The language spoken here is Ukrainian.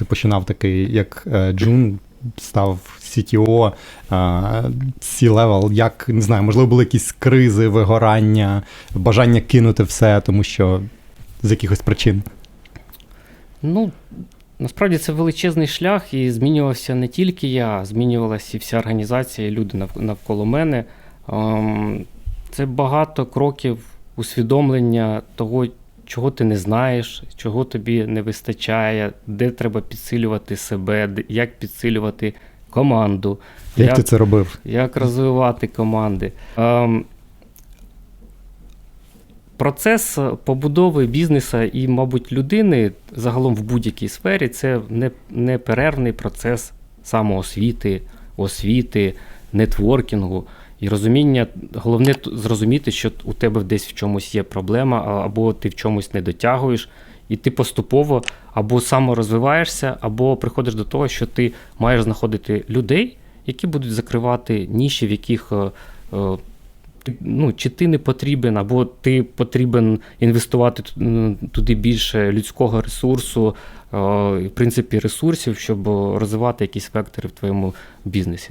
ти починав такий, як е, Джун, став CTO, е, C-level, як не знаю, можливо, були якісь кризи, вигорання, бажання кинути все, тому що з якихось причин. Ну, насправді це величезний шлях, і змінювався не тільки я, змінювалася і вся організація, і люди навколо мене. Ем, Це багато кроків усвідомлення того, чого ти не знаєш, чого тобі не вистачає, де треба підсилювати себе, як підсилювати команду, Як ти це робив? як розвивати команди. Ем, Процес побудови бізнесу і, мабуть, людини загалом в будь-якій сфері це не- неперервний процес самоосвіти, освіти, нетворкінгу і розуміння. Головне зрозуміти, що у тебе десь в чомусь є проблема, або ти в чомусь не дотягуєш, і ти поступово або саморозвиваєшся, або приходиш до того, що ти маєш знаходити людей, які будуть закривати ніші, в яких е, е, ну, чи ти не потрібен, або ти потрібен інвестувати туди більше людського ресурсу, е, в принципі, ресурсів, щоб розвивати якісь вектори в твоєму бізнесі.